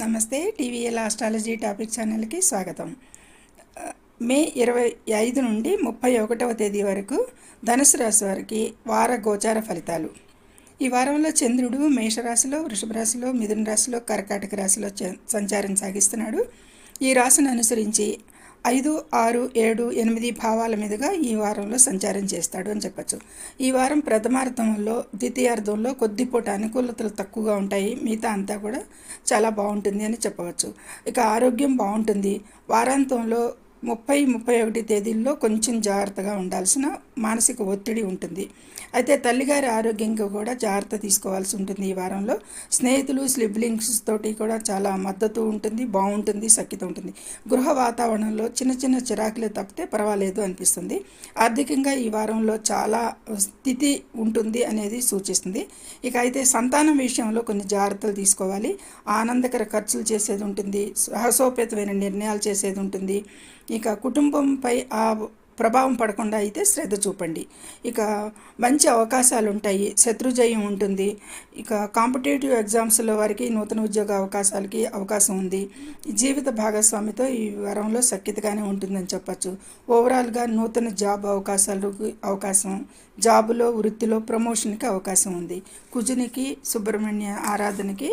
నమస్తే TVL astrology topic ఛానల్కి స్వాగతం. మే ఇరవై ఐదు నుండి ముప్పై ఒకటవ తేదీ వరకు ధనుసు రాశి వారికి వార గోచార ఫలితాలు. ఈ వారంలో చంద్రుడు మేషరాశిలో వృషభ రాశిలో మిథున రాశిలో కర్కాటక రాశిలో సంచారం సాగిస్తున్నాడు. ఈ రాశిని అనుసరించి ఐదు ఆరు ఏడు ఎనిమిది భావాల మీదుగా ఈ వారంలో సంచారం చేస్తాడు అని చెప్పచ్చు. ఈ వారం ప్రథమార్థంలో ద్వితీయార్థంలో కొద్దిపూట అనుకూలతలు తక్కువగా ఉంటాయి. మిగతా అంతా కూడా చాలా బాగుంటుంది అని చెప్పవచ్చు. ఇక ఆరోగ్యం బాగుంటుంది. వారాంతంలో ముప్పై ముప్పై ఒకటి తేదీల్లో కొంచెం జాగ్రత్తగా ఉండాల్సిన మానసిక ఒత్తిడి ఉంటుంది. అయితే తల్లిగారి ఆరోగ్యంగా కూడా జాగ్రత్త తీసుకోవాల్సి ఉంటుంది ఈ వారంలో. స్నేహితులు స్లిబ్లింగ్స్ తోటి కూడా చాలా మద్దతు ఉంటుంది బాగుంటుంది సఖ్యత ఉంటుంది. గృహ వాతావరణంలో చిన్న చిన్న చిరాకులు తప్పితే పర్వాలేదు అనిపిస్తుంది. ఆర్థికంగా ఈ వారంలో చాలా స్థితి ఉంటుంది అనేది సూచిస్తుంది. ఇక అయితే సంతానం విషయంలో కొన్ని జాగ్రత్తలు తీసుకోవాలి. ఆనందకర ఖర్చులు చేసేది ఉంటుంది సాహసోపేతమైన నిర్ణయాలు చేసేది ఉంటుంది. ఇక కుటుంబంపై ఆ ప్రభావం పడకుండా అయితే శ్రద్ధ చూపండి. ఇక మంచి అవకాశాలు ఉంటాయి శత్రుజయం ఉంటుంది. ఇక కాంపిటేటివ్ ఎగ్జామ్స్లో వారికి నూతన ఉద్యోగ అవకాశాలకి అవకాశం ఉంది. జీవిత భాగస్వామితో ఈ వరంలో సఖ్యతగానే ఉంటుందని చెప్పచ్చు. ఓవరాల్గా నూతన జాబ్ అవకాశాలకు అవకాశం జాబులో వృత్తిలో ప్రమోషన్కి అవకాశం ఉంది. కుజునికి సుబ్రహ్మణ్య ఆరాధనకి